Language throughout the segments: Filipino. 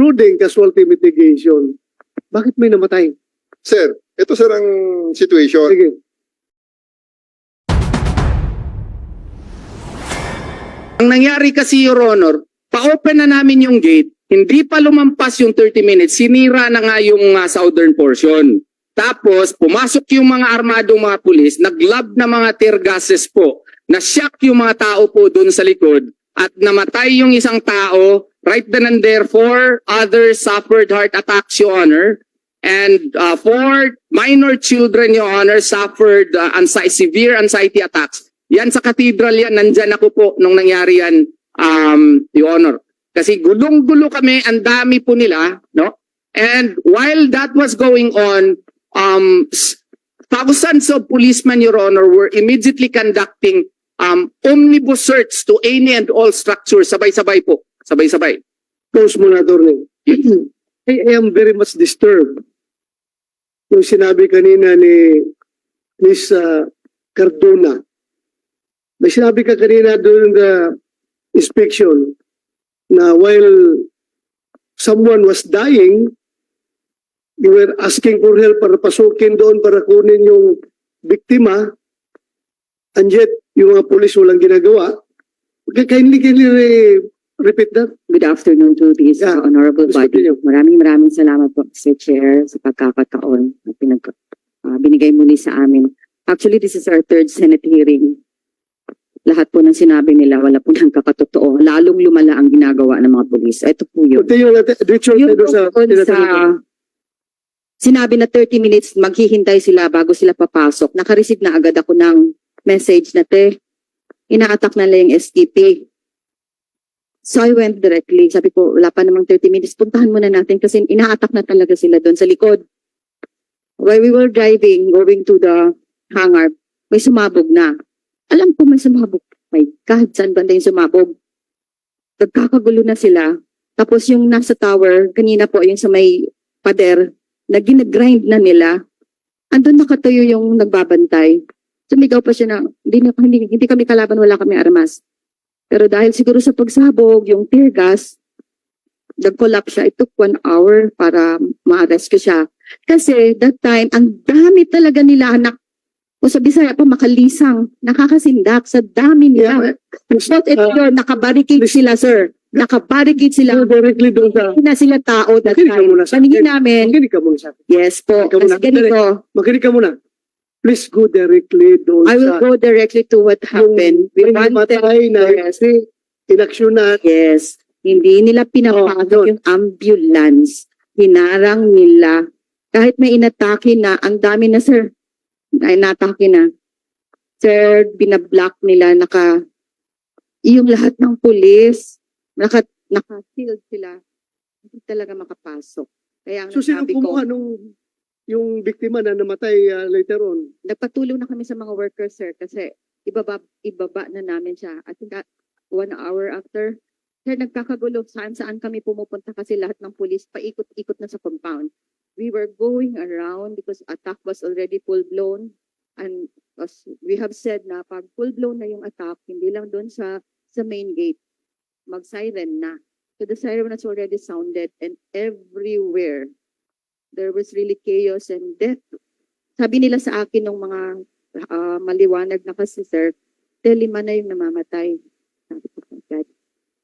including casualty mitigation. Bakit may namatay? Sir, ito sir ang situation. Sige. Ang nangyari kasi, Your Honor, pa-open na namin yung gate, hindi pa lumampas yung 30 minutes, sinira na nga yung ah, southern portion. Tapos, pumasok yung mga armadong mga pulis, naglob na mga tear gases po, na-shock yung mga tao po doon sa likod, at namatay yung isang tao, right then and there, four others suffered heart attacks, Your Honor, and uh, four minor children, Your Honor, suffered uh, anxi- severe anxiety attacks. Yan sa cathedral yan, nandyan ako po nung nangyari yan, um, Your Honor. Kasi gulong-gulo kami, ang dami po nila, no? And while that was going on, um, thousands of policemen, Your Honor, were immediately conducting um, omnibus search to any and all structures, sabay-sabay po, sabay-sabay. Pause muna, Attorney. I am very much disturbed yung sinabi kanina ni Miss uh, Cardona. May sinabi ka kanina during the inspection na while someone was dying, you were asking for help para pasukin doon para kunin yung biktima and yet yung mga polis walang ginagawa. Kindly, kindly re- repeat that. Good afternoon to this Yeah. honorable Please body. Maraming maraming salamat po, Mr. Chair, sa pagkakataon na pinag, uh, binigay muli sa amin. Actually, this is our third Senate hearing. Lahat po ng sinabi nila, wala po ng kakatotoo. Lalong lumala ang ginagawa ng mga polis. Ito po yun. Continue natin. Richard, Yun sa, sa sinabi na 30 minutes, maghihintay sila bago sila papasok. Nakareceive na agad ako ng message na te, ina-attack na lang yung STP. So I went directly. Sabi ko, wala pa namang 30 minutes. Puntahan muna natin kasi ina-attack na talaga sila doon sa likod. While we were driving, going to the hangar, may sumabog na. Alam ko may sumabog. My God, saan banda yung sumabog? Nagkakagulo na sila. Tapos yung nasa tower, kanina po yung sa may pader, na ginagrind na nila, andun nakatayo yung nagbabantay. Sumigaw pa siya na, hindi, hindi, hindi kami kalaban, wala kami armas. Pero dahil siguro sa pagsabog, yung tear gas, nag-collapse siya. It took one hour para ma-rescue siya. Kasi that time, ang dami talaga nila anak o sa Bisaya pa makalisang, nakakasindak sa dami nila. But it, Uh, nakabarricade sila, sir. Nakabarricade sila. Go directly doon sa... Hindi na sila tao that Makinig ka time. muna sa Paningin akin. namin, Makinig ka muna sa akin. yes po. Ikaw muna. Kasi ganito, Makinig ka muna. Please go directly doon I will sa... go directly to what happened. We may wanted, namatay na yes, si inaksyonan. yes, hindi nila pinapasok Oh, yung ambulance. Hinarang nila. Kahit may inatake na, ang dami na sir, ay natake na. Sir, binablock nila, naka, yung lahat ng pulis, naka, naka-shield sila. Hindi talaga makapasok. Kaya ang So sino sabi ko, kumuha nung yung biktima na namatay uh, later on? nagpatulong na kami sa mga workers, sir, kasi ibaba, ibaba na namin siya. I think at one hour after, sir, nagkakagulo saan saan kami pumupunta kasi lahat ng pulis paikot-ikot na sa compound. We were going around because attack was already full-blown. And as we have said na pag full-blown na yung attack, hindi lang doon sa sa main gate, mag-siren na. So the siren has already sounded and everywhere there was really chaos and death sabi nila sa akin ng mga ah, maliwanag na kasi sir, te lima na yung namamatay. Sabi ko, "Oh God."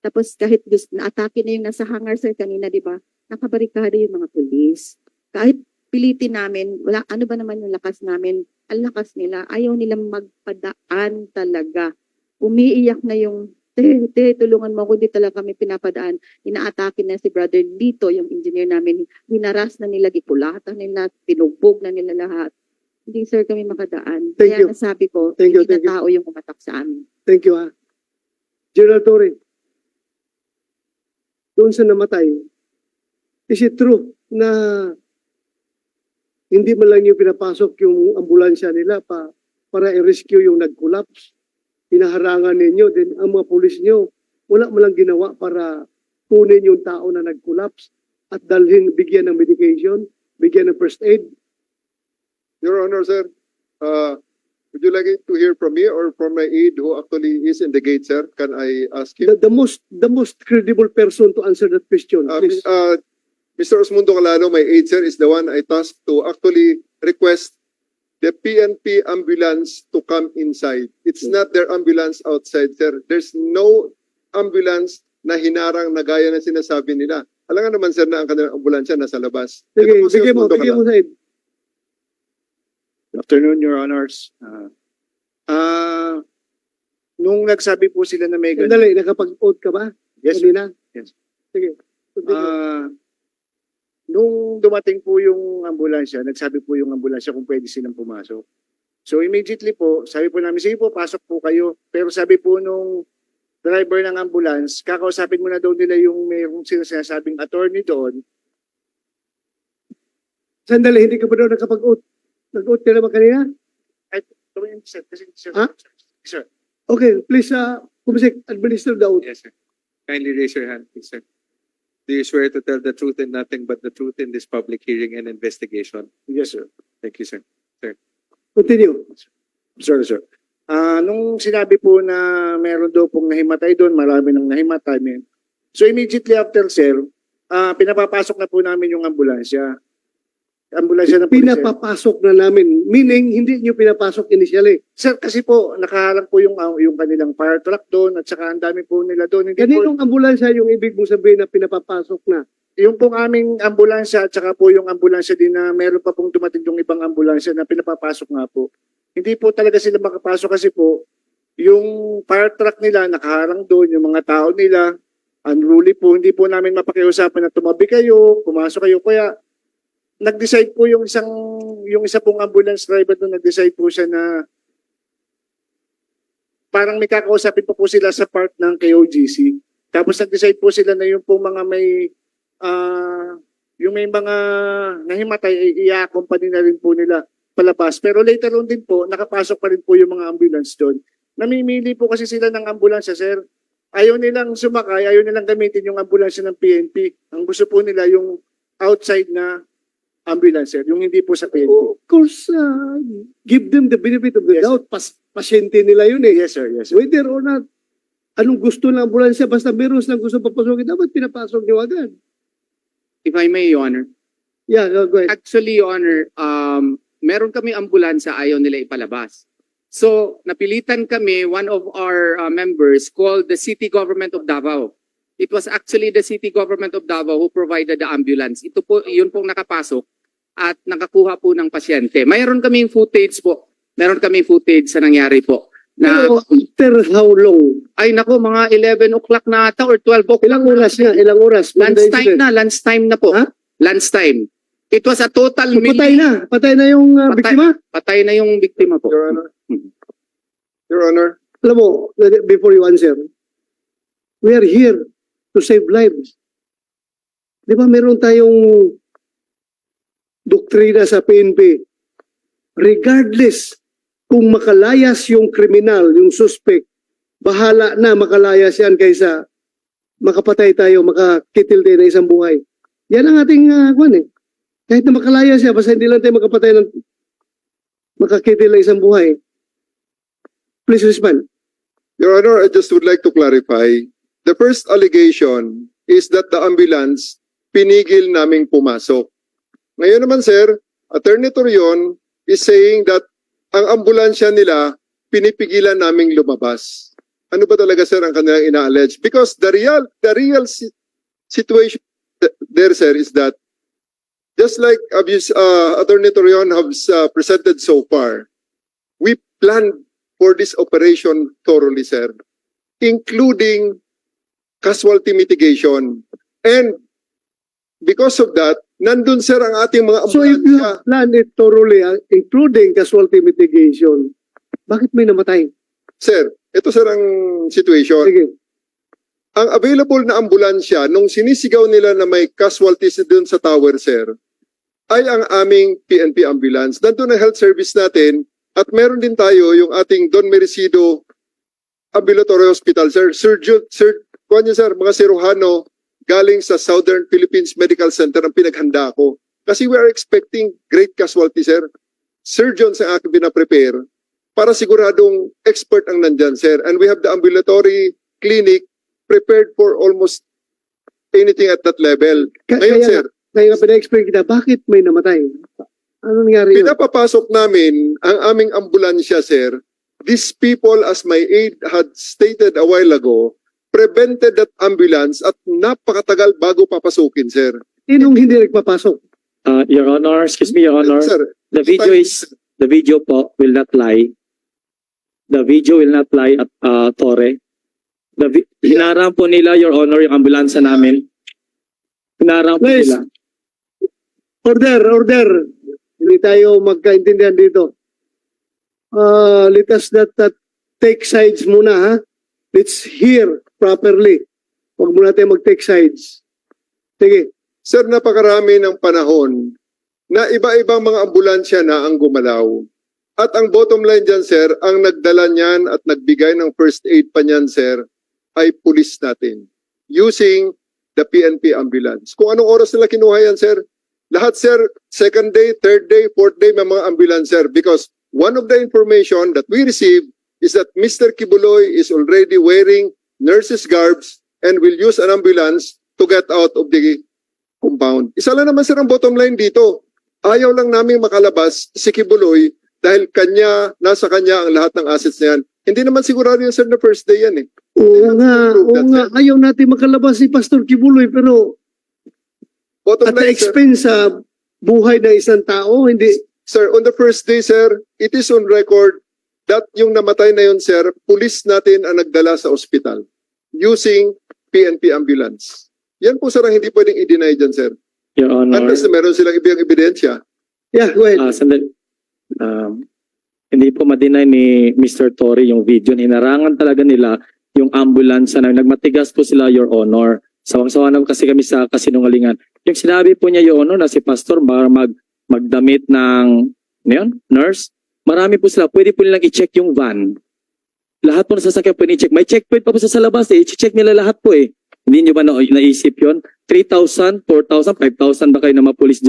Tapos kahit gusto, na-atake na yung nasa hangar sir kanina, di ba? Nakabarikada yung mga pulis. Kahit pilitin namin, wala, ano ba naman yung lakas namin? Ang lakas nila, ayaw nilang magpadaan talaga. Umiiyak na yung, te, te, tulungan mo ako, di talaga kami pinapadaan. Inaatake na si brother dito, yung engineer namin. Hinaras na nila, gipulatan nila, tinugbog na nila lahat hindi sir kami makadaan. Thank Kaya you. nasabi ko, Thank you, hindi thank you. na tao yung umatak sa amin. Thank you ha. General Torre, doon sa namatay, is it true na hindi man lang yung pinapasok yung ambulansya nila pa para i-rescue yung nag-collapse? Hinaharangan ninyo, then ang mga pulis nyo, wala man lang ginawa para kunin yung tao na nag-collapse at dalhin, bigyan ng medication, bigyan ng first aid. Your Honor, sir, uh, Would you like to hear from me or from my aide who actually is in the gate, sir? Can I ask him? The, the most the most credible person to answer that question. Uh, please. uh, Mr. Osmundo Calano, my aide, sir, is the one I tasked to actually request the PNP ambulance to come inside. It's not their ambulance outside, sir. There's no ambulance na hinarang na gaya na sinasabi nila. Alam nga naman, sir, na ang kanilang ambulansya nasa labas. Sige, po si sige mo, sige mo Said. Good afternoon, Your Honors. Ah, ah, nung nagsabi po sila na may ganun, Sandali, nakapag-oath ka ba? yes, sir. Kanina? Yes. Sige. Ah, nung dumating po yung ambulansya, nagsabi po yung ambulansya kung pwede silang pumasok. So immediately po, sabi po namin, sige po, pasok po kayo. Pero sabi po nung driver ng ambulance, kakausapin mo na daw nila yung mayroong sinasabing attorney doon. Sandali, hindi ka ba daw nakapag-oath? Nag-oath ka naman kanina? Ito yung sir, kasi sir, Ha? sir, Okay, please, uh, Kumisik, administer the oath. Yes, sir. Kindly raise your hand, please, sir. Do you swear to tell the truth and nothing but the truth in this public hearing and investigation? yes sir. Thank you, sir. Continue. Sir, sir. Ah, nung sinabi po na meron daw pong nahimatay doon, marami nang nahimatay. men. So immediately after, sir, ah pinapapasok na po namin yung ambulansya. Ambulansya ng pulis. sir. Pinapapasok na namin. Meaning, hindi nyo pinapasok initially. Sir, kasi po, nakaharang po yung, ah, yung kanilang fire truck doon at saka ang dami po nila doon. Hindi po, Kaninong ambulansya yung ibig mong sabihin na pinapapasok na? yung pong aming ambulansya at saka po yung ambulansya din na meron pa pong dumating yung ibang ambulansya na pinapapasok nga po. Hindi po talaga sila makapasok kasi po, yung fire truck nila nakaharang doon, yung mga tao nila, unruly po, hindi po namin mapakiusapan na tumabi kayo, pumasok kayo. Kaya nag-decide po yung isang, yung isa pong ambulance driver doon, nag-decide po siya na parang may kakausapin pa po sila sa part ng KOGC. Tapos nag-decide po sila na yung pong mga may ah yung may mga nahimatay ay i-accompany na rin po nila palabas. Pero later on din po, nakapasok pa rin po yung mga ambulance doon. Namimili po kasi sila ng ambulansya, sir. Ayaw nilang sumakay, ayaw nilang gamitin yung ambulansya ng PNP. Ang gusto po nila yung outside na ambulance, sir. Yung hindi po sa PNP. Of course, uh, give them the benefit of the Yes, doubt. Pas pasyente nila yun eh. Yes, sir. Yes, sir. Whether or not, anong gusto ng ambulansya, basta meron silang gusto papasukin, dapat pinapasok nyo agad. If I may, Your Honor. Yeah, go go ahead. Actually, Your Honor, um, meron kami ambulansya, ayaw nila ipalabas. So, napilitan kami, one of our uh, members called the City Government of Davao. It was actually the City Government of Davao who provided the ambulance. Ito po, yun pong nakapasok at nakakuha po ng pasyente. Mayroon kaming footage po. Meron kaming footage sa nangyari po. Na, Pero after how long? ay nako, mga 11 o'clock na ata or 12 o'clock. Ilang oras nga? Ilang oras? Lunchtime na, lunchtime na po. Ha? Lunchtime. It was a total So, patay na. Patay na yung uh, Patay. biktima? Patay na yung biktima po. Your Honor. Mhm. Your Honor. Alam mo, before you answer, we are here to save lives. Di ba meron tayong doktrina sa PNP? Regardless kung makalayas yung kriminal, yung suspect, bahala na makalayas yan kaysa makapatay tayo, makakitil tayo ng isang buhay. Yan ang ating uh, kwan eh. Kahit na makalayas siya, basta hindi lang tayo makapatay ng makakitil ng isang buhay. Please respond. Your Honor, I just would like to clarify. The first allegation is that the ambulance pinigil naming pumasok. Ngayon naman, sir, Attorney Torion is saying that ang ambulansya nila pinipigilan naming lumabas. Ano ba talaga, sir, ang kanilang ina-allege? Because the real, the real si- situation th- there, sir, is that just like abuse, uh, Attorney Torion has uh, presented so far, we planned for this operation thoroughly, sir, including casualty mitigation. And because of that, nandun, sir, ang ating mga So if you ambulansya. planned it thoroughly, uh, including casualty mitigation, bakit may namatay? Sir, ito, sir, ang situation. Sige. Ang available na ambulansya, nung sinisigaw nila na may casualties dun sa tower, sir, ay ang aming PNP ambulance. Nandun ang health service natin at meron din tayo yung ating Don Merecido Ambulatory Hospital, sir. Surgeon, sir, kuha niyo, sir, mga siruhano galing sa Southern Philippines Medical Center ang pinaghanda ko. Kasi we are expecting great casualty, sir. Surgeons ang aking pinaprepare para siguradong expert ang nandyan, sir. And we have the ambulatory clinic prepared for almost anything at that level. Ka- Ngayon, kaya sir, kaya nga pina-explain kita, bakit may namatay? Ano nangyari pinapapasok namin ang aming ambulansya, sir. These people, as my aide had stated a while ago, prevented that ambulance at napakatagal bago papasukin, sir. Sinong hindi nagpapasok? Uh, Your Honor, excuse me, Your Honor, Sir, the video is, the video po will not lie. The video will not lie at uh, Torre. The hinarang po nila, Your Honor, yung ambulansya namin. Hinarang po nila. Order, order. Hindi tayo magkaintindihan dito. Uh, let us not, not take sides muna, ha? Let's hear properly. Huwag muna tayo mag-take sides. Sige. Sir, napakarami ng panahon na iba-ibang mga ambulansya na ang gumalaw. At ang bottom line dyan, sir, ang nagdala niyan at nagbigay ng first aid pa niyan, sir, ay pulis natin. Using the PNP ambulance. Kung anong oras nila kinuha yan, sir, lahat, sir, second day, third day, fourth day, may mga ambulance, sir. Because one of the information that we received is that Mr. Kibuloy is already wearing nurse's garbs and will use an ambulance to get out of the compound. Isa lang naman sir ang bottom line dito. Ayaw lang namin makalabas si Kibuloy dahil kanya, nasa kanya ang lahat ng assets na yan. Hindi naman sigurado yan sir na first day yan eh. Oo nga, oo nga. Ayaw natin makalabas si Pastor Kibuloy pero Bottom at the line sir, expense sa buhay ng isang tao, hindi. sir, on the first day sir, it is on record that yung namatay na yun sir, pulis natin ang nagdala sa ospital using PNP ambulance. Yan po sir ang hindi pwedeng i-deny dyan sir. Your Honor, Unless na meron silang ibang ebidensya. Yeah, go ahead. uh, sandali. Um, hindi po madinay ni Mr. Torre yung video. Hinarangan talaga nila yung ambulansya na nagmatigas po sila, Your Honor. Sawang-sawa na kasi kami sa kasinungalingan. Yung sinabi po niya, Your Honor, na si Pastor ba mag, magdamit ng ano yun, nurse, marami po sila. Pwede po nilang i-check yung van. Lahat po ng sasakyan pwede i-check. May checkpoint pa po sa labas eh. I-check nila lahat po eh. Hindi nyo ba na, naisip yon 3,000, 4,000, 5,000 ba kayo na mga police?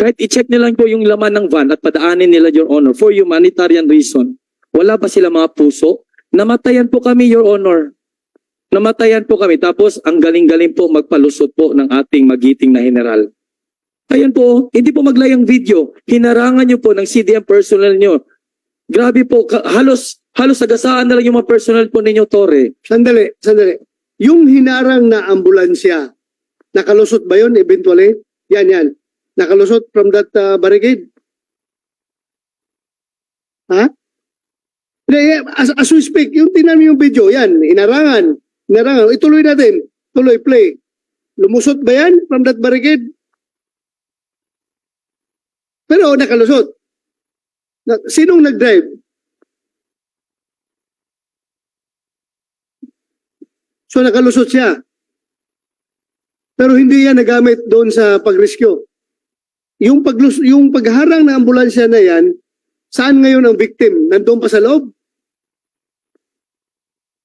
Kahit i-check nila po yung laman ng van at padaanin nila, Your Honor, for humanitarian reason. Wala ba sila mga puso? Namatayan po kami, Your Honor. Namatayan po kami. Tapos, ang galing-galing po magpalusot po ng ating magiting na general. Ayan po, hindi po maglayang video. Hinarangan nyo po ng CDM personnel nyo. Grabe po, halos, halos sagasaan na lang yung mga personnel po ninyo, Tore. Sandali, sandali. Yung hinarang na ambulansya, nakalusot ba yun eventually? Yan, yan. Nakalusot from that uh, barricade? Ha? Eh, As, as we speak, yung tinan yung video, yan, inarangan. Inarangan. Ituloy natin. Tuloy, play. Lumusot ba yan from that barricade? Pero nakalusot. Na, sinong nag-drive? So nakalusot siya. Pero hindi yan nagamit doon sa pagrescue. Yung paglus yung pagharang ng ambulansya na yan, saan ngayon ang victim? Nandoon pa sa loob?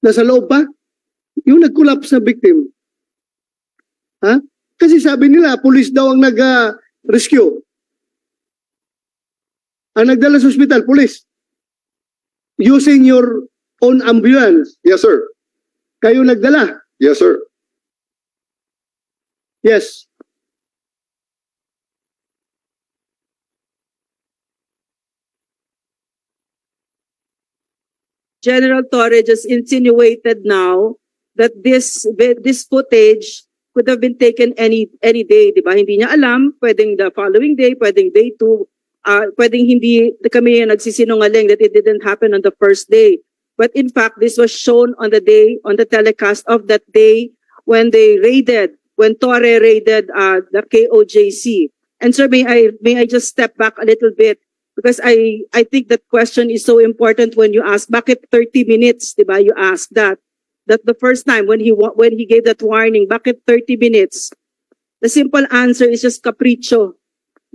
Nasa loob pa? Yung nag-collapse na victim. Ha? Kasi sabi nila, police daw ang nag-rescue. Ang nagdala sa ospital, police. Using your own ambulance. Yes sir. Kayo nagdala. Yes sir. Yes. General Torre just insinuated now that this this footage could have been taken any any day, di ba? Hindi niya alam, pwedeng the following day, pwedeng day two, uh, pwedeng hindi kami nagsisinungaling that it didn't happen on the first day. But in fact, this was shown on the day, on the telecast of that day when they raided, when Torre raided uh, the KOJC. And sir, may I, may I just step back a little bit? Because I, I think that question is so important when you ask, bakit 30 minutes, di ba? You ask that. That the first time when he, when he gave that warning, bakit 30 minutes? The simple answer is just capricho.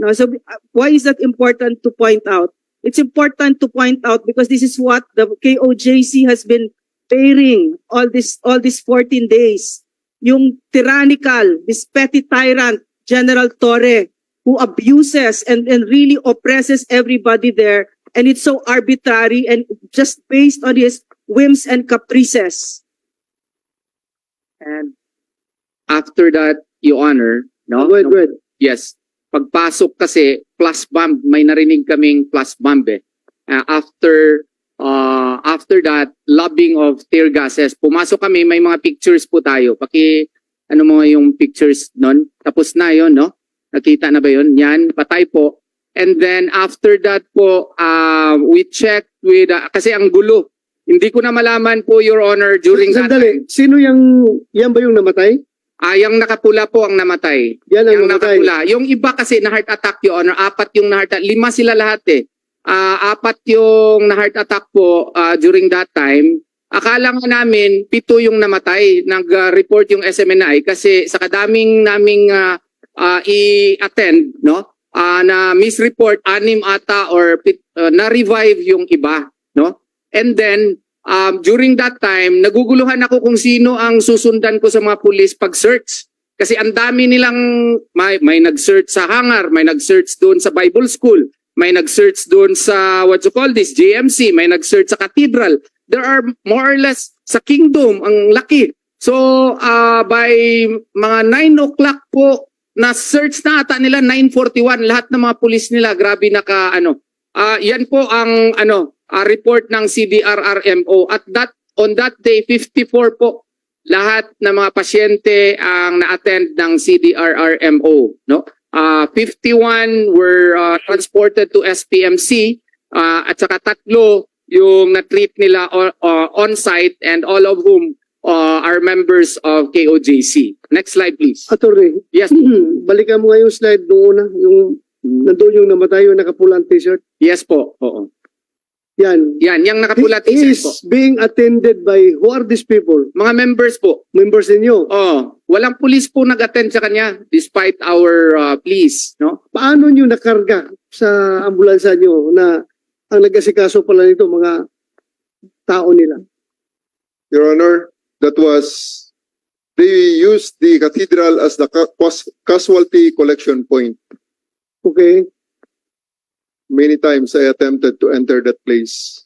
No, so uh, why is that important to point out? It's important to point out because this is what the KOJC has been bearing all this, all these 14 days. Yung tyrannical, this petty tyrant, General Torre, who abuses and, and really oppresses everybody there and it's so arbitrary and just based on his whims and caprices. And after that, Your Honor, no? Go ahead, go ahead. Yes. Pagpasok kasi, plus bomb, may narinig kaming plus bomb eh. Uh, after uh, after that, lobbing of tear gases. Pumasok kami, may mga pictures po tayo. Paki, ano mo yung pictures nun? Tapos na yon no? Nakita na ba yun? Yan, patay po. And then after that po, uh, we checked with, uh, kasi ang gulo. Hindi ko na malaman po, Your Honor, during that Sandali, time. sino yung, yan ba yung namatay? Ah, yung nakapula po ang namatay. Yan ang Yung namatay. nakapula. Yung iba kasi na heart attack yun, or apat yung na heart attack. Lima sila lahat eh. Ah, apat yung na heart attack po ah, during that time. Akala nga namin, pito yung namatay. Nag-report yung SMNI kasi sa kadaming naming ah, ah, i-attend, no? Ah, na misreport, anim ata or pit- ah, na-revive yung iba, no? And then, um, during that time, naguguluhan ako kung sino ang susundan ko sa mga pulis pag-search. Kasi ang dami nilang, may, may nag-search sa hangar, may nag-search doon sa Bible School, may nag-search doon sa, what you call this, JMC, may nag-search sa Cathedral. There are more or less sa Kingdom, ang laki. So, ah, by mga 9 o'clock po, na-search na ata nila 941 lahat ng mga pulis nila grabe naka ano Ah, yan po ang ano ah, report ng CDRRMO at that on that day 54 po lahat ng mga pasyente ang na-attend ng CDRRMO no? Ah, 51 were ah, transported to SPMC ah, at saka tatlo yung na-treat nila o- on-site and all of whom ah, are members of KOJC. Next slide please. Attorney, Yes, balikan mo nga yung slide nung una, yung nandun yung namatay, yung nakapulang t-shirt. yes po. Oo. Yan. Yan, yung nakapula He t-shirt is po. being attended by, who are these people? Mga members po. Members ninyo. Oh, walang pulis po nag-attend sa kanya despite our uh, pleas, no? Paano nyo nakarga sa ambulansya nyo na ang nag-asikaso pala nito mga tao nila? Your Honor, that was, they used the cathedral as the ca- cas- casualty collection point. Okay? Many times I attempted to enter that place.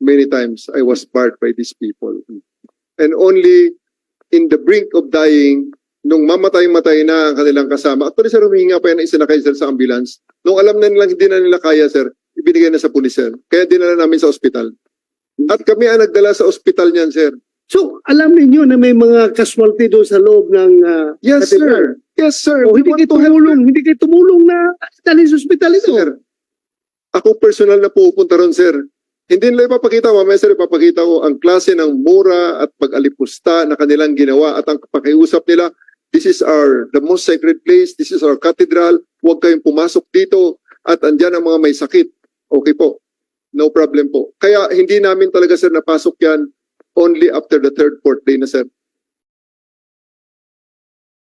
Many times I was barred by these people. And only in the brink of dying, nung mamatay-matay na ang kanilang kasama, actually sir, huminga pa yan ang isinakay sir sa ambulance. Nung alam na nilang hindi na nila kaya sir, ibinigay na sa pulis sir. Kaya dinala namin sa ospital. At kami ang nagdala sa ospital niyan sir. So, alam ninyo na may mga casualty doon sa loob ng ah, Yes cathedral. sir. Yes sir. O We hindi kayo tumulong, hindi kayo tumulong na dalhin sa ospital ito. Sir, ako personal na pupunta ron, sir. Hindi nila ipapakita, mamaya sir, ipapakita ko ang klase ng mura at pag-alipusta na kanilang ginawa at ang pakiusap nila, this is our, the most sacred place, this is our cathedral, huwag kayong pumasok dito at andyan ang mga may sakit. Okay po, no problem po. Kaya hindi namin talaga sir napasok yan only after the third, fourth day na sir.